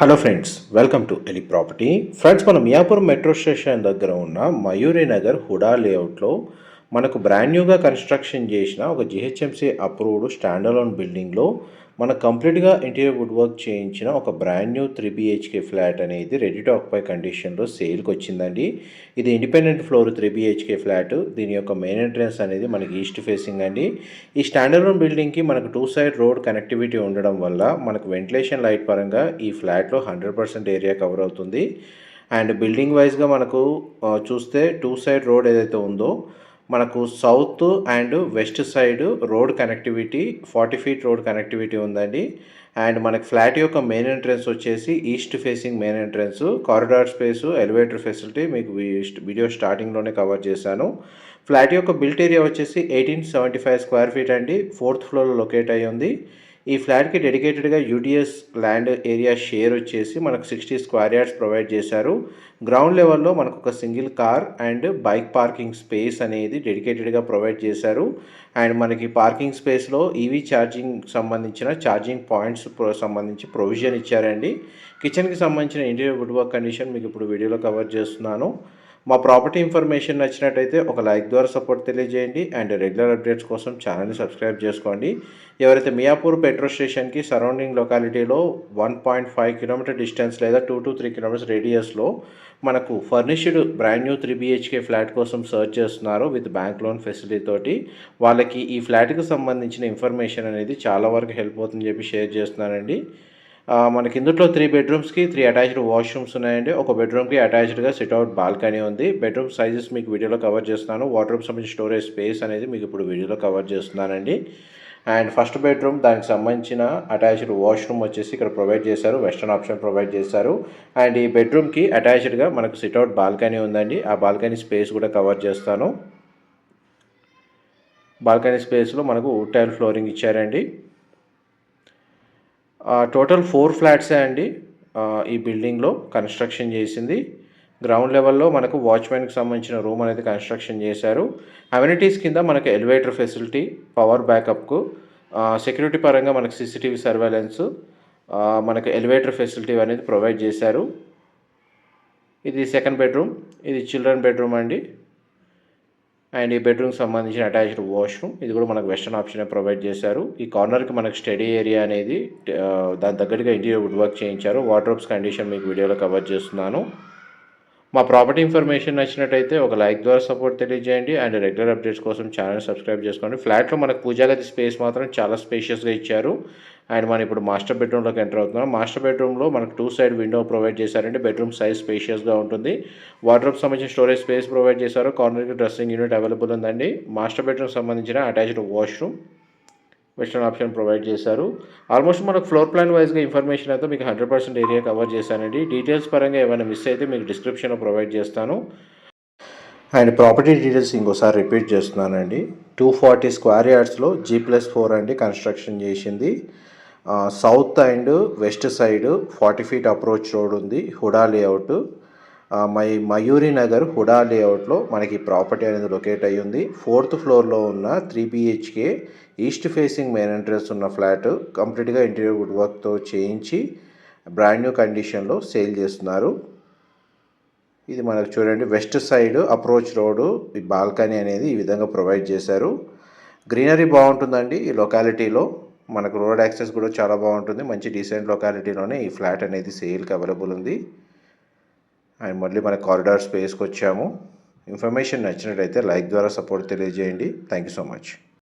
Hello friends welcome to Eli property friends మనం Miyapur metro station దగ్గర ఉన్న మయూరి నగర్ హుడా లేఅవుట్లో మనకు బ్రాండ్ న్యూగా కన్స్ట్రక్షన్ చేసిన ఒక జిహెచ్ఎంసీ అప్రూవ్డ్ స్టాండలోన్ బిల్డింగ్లో మన కంప్లీట్గా ఇంటీరియర్ వుడ్ వర్క్ చేయించిన ఒక brand new three BHK flat అనేది రెడీ టు ఆక్యుపై కండిషన్లో సేల్కి వచ్చిందండి. ఇది independent floor three BHK flat దీని యొక్క మెయిన్ ఎంట్రన్స్ అనేది మనకి ఈస్ట్ ఫేసింగ్ అండి. ఈ స్టాండర్డ్ బిల్డింగ్కి మనకు టూ సైడ్ రోడ్ కనెక్టివిటీ ఉండడం వల్ల మనకు వెంటిలేషన్ లైట్ పరంగా ఈ ఫ్లాట్లో హండ్రెడ్ పర్సెంట్ ఏరియా కవర్ అవుతుంది. అండ్ బిల్డింగ్ వైజ్గా మనకు చూస్తే టూ సైడ్ రోడ్ ఏదైతే ఉందో మనకు south and west side road connectivity forty feet road connectivity ఉందండి. అండ్ మనకి ఫ్లాట్ యొక్క మెయిన్ ఎంట్రన్స్ వచ్చేసి east facing main entrance. Corridor space elevator facility మీకు వీడియో స్టార్టింగ్లోనే కవర్ చేశాను. ఫ్లాట్ యొక్క బిల్ట్ ఏరియా వచ్చేసి eighteen seventy five square feet అండి. ఫోర్త్ ఫ్లోర్లో లొకేట్ అయ్యి ఉంది ఈ ఫ్లాట్కి డెడికేటెడ్గా యూడిఎస్ ల్యాండ్ ఏరియా షేర్ వచ్చేసి మనకు సిక్స్టీ స్క్వేర్ యార్డ్స్ ప్రొవైడ్ చేశారు. గ్రౌండ్ లెవెల్లో మనకు ఒక single car and bike parking space అనేది డెడికేటెడ్గా ప్రొవైడ్ చేశారు. అండ్ మనకి పార్కింగ్ స్పేస్లో ఈవీ ఛార్జింగ్ సంబంధించిన ఛార్జింగ్ పాయింట్స్ సంబంధించి ప్రొవిజన్ ఇచ్చారండి. కిచెన్కి సంబంధించిన ఇంటీరియర్ వుడ్ వర్క్ కండిషన్ మీకు ఇప్పుడు వీడియోలో కవర్ చేస్తున్నాను. మా ప్రాపర్టీ ఇన్ఫర్మేషన్ నచ్చినట్టయితే ఒక లైక్ ద్వారా సపోర్ట్ తెలియజేయండి అండ్ రెగ్యులర్ అప్డేట్స్ కోసం ఛానల్ని సబ్స్క్రైబ్ చేసుకోండి. ఎవరైతే మియాపూర్ పెట్రోల్ స్టేషన్కి surrounding లొకాలిటీలో one point five kilometre distance లేదా టూ టు త్రీ కిలోమీటర్స్ రేడియస్లో మనకు furnished brand new three BHK flat కోసం సర్చ్ చేస్తున్నారు విత్ బ్యాంక్ లోన్ ఫెసిలిటీ తోటి. వాళ్ళకి ఈ ఫ్లాట్కి సంబంధించిన ఇన్ఫర్మేషన్ అనేది చాలా వరకు హెల్ప్ అవుతుందని చెప్పి షేర్ చేస్తున్నానండి. మనకి ఇందులో త్రీ బెడ్రూమ్స్కి త్రీ అటాచ్డ్ వాష్రూమ్స్ ఉన్నాయండి. ఒక బెడ్రూమ్కి అటాచ్డ్గా సిట్అవుట్ బాల్కనీ ఉంది. బెడ్రూమ్ సైజెస్ మీకు వీడియోలో కవర్ చేస్తున్నాను. వాటర్ సంబంధించిన స్టోరేజ్ స్పేస్ అనేది మీకు ఇప్పుడు వీడియోలో కవర్ చేస్తున్నానండి. అండ్ ఫస్ట్ బెడ్రూమ్ దానికి సంబంధించిన అటాచ్డ్ వాష్రూమ్ వచ్చేసి ఇక్కడ ప్రొవైడ్ చేశారు. వెస్టర్న్ ఆప్షన్ ప్రొవైడ్ చేశారు. అండ్ ఈ బెడ్రూమ్కి అటాచ్డ్గా మనకు సిట్అవుట్ బాల్కనీ ఉందండి. ఆ బాల్కనీ స్పేస్ కూడా కవర్ చేస్తాను. బాల్కనీ స్పేస్లో మనకు వుడ్ టైల్ ఫ్లోరింగ్ ఇచ్చారండి. టోటల్ ఫోర్ ఫ్లాట్సే అండి. ఈ బిల్డింగ్లో కన్స్ట్రక్షన్ చేసింది. గ్రౌండ్ లెవెల్లో మనకు వాచ్మెన్కి సంబంధించిన రూమ్ అనేది కన్స్ట్రక్షన్ చేశారు. అమ్యూనిటీస్ కింద మనకు ఎలివేటర్ ఫెసిలిటీ పవర్ బ్యాకప్కు సెక్యూరిటీ పరంగా మనకు సీసీటీవీ సర్వేలెన్స్ మనకు ఎలివేటర్ ఫెసిలిటీ అనేది ప్రొవైడ్ చేశారు. ఇది సెకండ్ బెడ్రూమ్ ఇది చిల్డ్రన్ బెడ్రూమ్ అండి. అండ్ ఈ బెడ్రూమ్కి సంబంధించిన అటాచ్డ్ వాష్రూమ్. ఇది కూడా మనకు వెస్టర్న్ ఆప్షన్ ప్రొవైడ్ చేశారు. ఈ కార్నర్కి మనకు స్టడీ ఏరియా అనేది దాని తగ్గట్టుగా ఇంటీరియర్ వుడ్ వర్క్ చేయించారు. వాటర్ కండిషన్ మీకు వీడియోలో కవర్ చేస్తున్నాను. మా ప్రాపర్టీ ఇన్ఫర్మేషన్ నచ్చినట్టయితే ఒక లైక్ ద్వారా సపోర్ట్ తెలియజేయండి అండ్ రెగ్యులర్ అప్డేట్స్ కోసం ఛానల్ సబ్స్క్రైబ్ చేసుకోండి. ఫ్లాట్లో మనకు పూజాగది స్పేస్ మాత్రం చాలా స్పేషియస్గా ఇచ్చారు. అండ్ మనం ఇప్పుడు మాస్టర్ బెడ్రూమ్లోకి ఎంటర్ అవుతున్నాం. మాస్టర్ బెడ్రూమ్లో మనకు టూ సైడ్ విండో ప్రొవైడ్ చేశారంటే బెడ్రూమ్ సైజ్ స్పేషియస్గా ఉంటుంది. వాటర్ సంబంధించిన స్టోరేజ్ స్పేస్ ప్రొవైడ్ చేశారు. కార్నర్కి డ్రెస్సింగ్ యూనిట్ అవైలబుల్ ఉందండి. మాస్టర్ బెడ్రూమ్ సంబంధించిన attached washroom. Western option provide చేశారు. ఆల్మోస్ట్ మనకు ఫ్లోర్ ప్లాన్ వైజ్గా ఇన్ఫర్మేషన్ అయితే మీకు హండ్రెడ్ పర్సెంట్ ఏరియా కవర్ చేశానండి. డీటెయిల్స్ పరంగా ఏమైనా మిస్ అయితే మీకు డిస్క్రిప్షన్లో ప్రొవైడ్ చేస్తాను. అండ్ ప్రాపర్టీ డీటెయిల్స్ ఇంకోసారి రిపీట్ చేస్తున్నానండి. టూ ఫార్టీ స్క్వేర్ యార్డ్స్లో జీ ప్లస్ ఫోర్ అండి కన్స్ట్రక్షన్ చేసింది. South and west side forty feet approach road ఉంది. హుడా లేఅవుట్ మై మయూరి నగర్ హుడా లేఅవుట్లో మనకి ప్రాపర్టీ అనేది లొకేట్ అయ్యి ఉంది ఫోర్త్ ఫ్లోర్లో ఉన్న three BHK east facing main entrance ఉన్న ఫ్లాట్ కంప్లీట్గా ఇంటీరియర్ వుడ్ వర్క్తో చేయించి బ్రాండ్ న్యూ కండిషన్లో సేల్ చేస్తున్నారు. ఇది మనకు చూడండి వెస్ట్ సైడ్ అప్రోచ్ రోడ్ ఈ బాల్కనీ అనేది ఈ విధంగా ప్రొవైడ్ చేశారు. గ్రీనరీ బాగుంటుందండి ఈ లొకాలిటీలో. మనకు రోడ్ యాక్సెస్ కూడా చాలా బాగుంటుంది. మంచి డీసెంట్ లొకాలిటీలోనే ఈ ఫ్లాట్ అనేది సేల్కి అవైలబుల్ ఉంది. అండ్ మళ్ళీ మన కారిడార్ స్పేస్కి వచ్చాము. ఇన్ఫర్మేషన్ నచ్చినట్టయితే లైక్ ద్వారా సపోర్ట్ తెలియజేయండి. Thank you so much